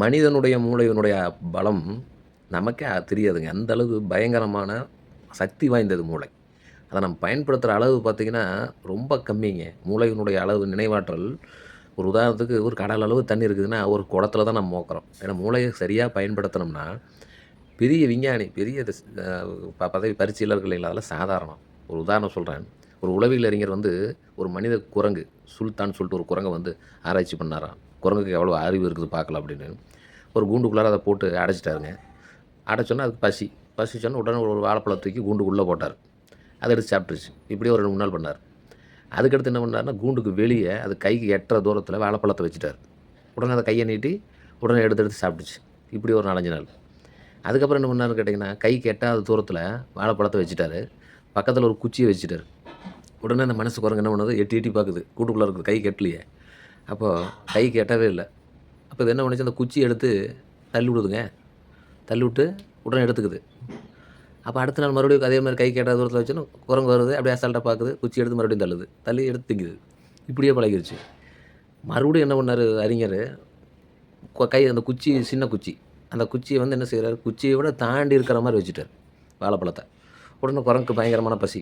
மனிதனுடைய மூளையினுடைய பலம் நமக்கே தெரியாதுங்க. அந்த அளவு பயங்கரமான சக்தி வாய்ந்தது மூளை. அதை நம்ம பயன்படுத்துகிற அளவு பார்த்தீங்கன்னா, ரொம்ப கம்மிங்க. மூளையினுடைய அளவு நினைவாற்றல் ஒரு உதாரணத்துக்கு ஒரு கடல் அளவு தண்ணி இருக்குதுன்னா, ஒரு குடத்தில் தான் நம்ம மோக்கிறோம் ஏன்னா மூளையை சரியாக பயன்படுத்தினோம்னா பெரிய விஞ்ஞானி, பெரிய ப பதவி பரீட்சைலாம் இருக்கு இல்லைங்களா? அதெல்லாம் சாதாரணம். ஒரு உதாரணம் சொல்கிறேன் ஒரு உளவியல் அறிஞர் வந்து ஒரு மனித குரங்கு, சுல்தான் சொல்லிட்டு ஒரு குரங்கை வந்து ஆராய்ச்சி பண்ணாராம். குரங்குக்கு எவ்வளோ அறிவு இருக்குது பார்க்கலாம் அப்படின்னு. ஒரு கூண்டுக்குள்ளார அதை போட்டு அடைச்சிட்டாருங்க அடைச்சோன்னா அதுக்கு பசி. பசிச்சோனே உடனே ஒரு வாழைப்பழம் தூக்கி கூண்டுக்குள்ளே போட்டார் அதை எடுத்து சாப்பிட்டுருச்சு. இப்படியே ஒரு 2, 3 நாள் பண்ணார் அதுக்கடுத்து என்ன பண்ணாருன்னா, கூண்டுக்கு வெளியே அது கைக்கு எட்டுற தூரத்தில் வாழைப்பழத்தை வச்சுட்டாரு. உடனே அதை கையை நீட்டி, உடனே எடுத்து எடுத்து சாப்பிட்டுச்சு. இப்படி ஒரு 4, 5 நாள். அதுக்கப்புறம் என்ன பண்ணாருன்னு கேட்டிங்கன்னா கைக்கு எட்டாத தூரத்தில் வாழைப்பழத்தை வச்சுட்டாரு. பக்கத்தில் ஒரு குச்சியை வச்சுட்டாரு. உடனே அந்த மனசு குரங்கு என்ன பண்ணுது, எட்டி எட்டி பார்க்குது. கூட்டுக்குள்ளே இருக்குது. கை கெட்டலையே அப்போது கை கேட்டவே இல்லை அப்போ இது என்ன பண்ணுச்சு, அந்த குச்சி எடுத்து தள்ளி விடுதுங்க. தள்ளி விட்டு உடனே எடுத்துக்குது. அப்போ அடுத்த நாள் மறுபடியும் அதே மாதிரி கை எட்டாத தூரத்தில் வச்சுன்னா குரங்கு வருது. அப்படியே அசால்ட்டாக பார்க்குது. குச்சி எடுத்து மறுபடியும் தள்ளுது. தள்ளி எடுத்து திங்குது. இப்படியே பழகிருச்சு. மறுபடியும் என்ன பண்ணார் அறிஞர் கை அந்த குச்சி சின்ன குச்சி. அந்த குச்சியை வந்து என்ன செய்கிறார் குச்சியை விட தாண்டி இருக்கிற மாதிரி வச்சுட்டாரு. வாழைப்பழத்தை உடனே குரங்குக்கு பயங்கரமான பசி.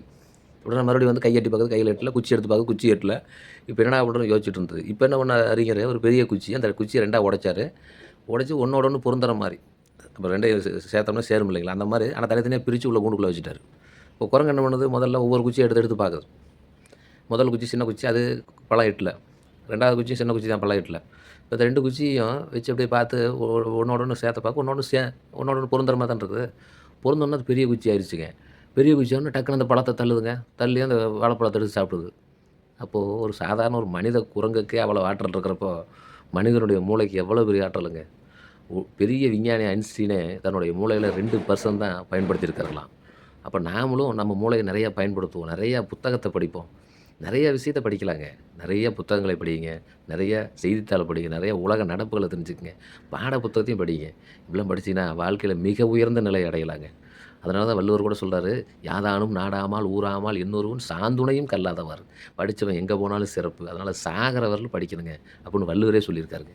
உடனே மறுபடியும் வந்து கை எட்டி பார்க்குது. கையில எட்டல. குச்சி எடுத்து பார்க்க குச்சி எட்டல. இப்போ என்னடா பண்றதுன்னு யோசிச்சுட்டு இருந்தது. இப்போ என்ன பண்ண அறிஞர் ஒரு பெரிய குச்சி. அந்த குச்சியை ரெண்டாக உடைச்சாரு. உடச்சி ஒன்றோட ஒன்று பொருந்துற மாதிரி அப்ப 2யும் சேர்த்தோம்னா சேரும் இல்லைங்களா? அந்த மாதிரி ஆனால் தனித்தனியாக பிரித்து உள்ள கூண்டுக்குள்ளே வச்சுட்டாரு. இப்போ குரங்கு என்ன பண்ணுது, முதல்ல ஒவ்வொரு குச்சியை எடுத்து எடுத்து பார்க்குது. முதல் குச்சி சின்ன குச்சி. அது பழம் எட்டல. ரெண்டாவது குச்சி சின்ன குச்சி தான் பழம் எட்டல. இப்போ இந்த 2 குச்சியும் வச்சு அப்படியே பார்த்து ஒன்றோட ஒன்று சேர்த்து பார்க்க, ஒன்றோட சே ஒன்றோட ஒன்று பொருந்துற மாதிரி தான இருக்குது. பொருந்தோன்னா அது பெரிய குச்சி ஆயிடுச்சுங்க பெரிய விஷயம்னு டக்குன்னு டக்குனு அந்த பழத்தை தள்ளுதுங்க. தள்ளி அந்த வாழைப்பழத்தை எடுத்து சாப்பிடுது. அப்போது ஒரு சாதாரண ஒரு மனித குரங்குக்கே அவ்வளோ ஆற்றல் இருக்கிறப்போ, மனிதனுடைய மூளைக்கு எவ்வளோ பெரிய ஆற்றலுங்க. பெரிய விஞ்ஞானி ஐன்ஸ்டீனே தன்னுடைய மூளையில் ரெண்டு பர்சன் தான் பயன்படுத்தியிருக்கிறலாம் அப்போ நாமளும் நம்ம மூளையை நிறையா பயன்படுத்துவோம். நிறையா புத்தகத்தை படிப்போம். நிறைய விஷயத்தை படிக்கலாங்க. நிறைய புத்தகங்களை படிங்க. நிறைய செய்தித்தாள் படிங்க. நிறைய உலக நடப்புகளை தெரிஞ்சுக்கங்க. பாட புத்தகத்தையும் படிங்க. இப்படிலாம் படிச்சிங்கன்னா வாழ்க்கையில் மிக உயர்ந்த நிலை அடையலாங்க. அதனால தான் வள்ளுவர் கூட சொல்கிறாரு "யாதானும் நாடாமால் ஊராமால் இன்னொருவன் சாந்துணையும் கல்லாதவர் படித்தவன் எங்கே போனாலும் சிறப்பு. அதனால் சாகிற வரையிலும் படிக்கணுங்க. அப்படின்னு வள்ளுவரே சொல்லியிருக்காருங்க.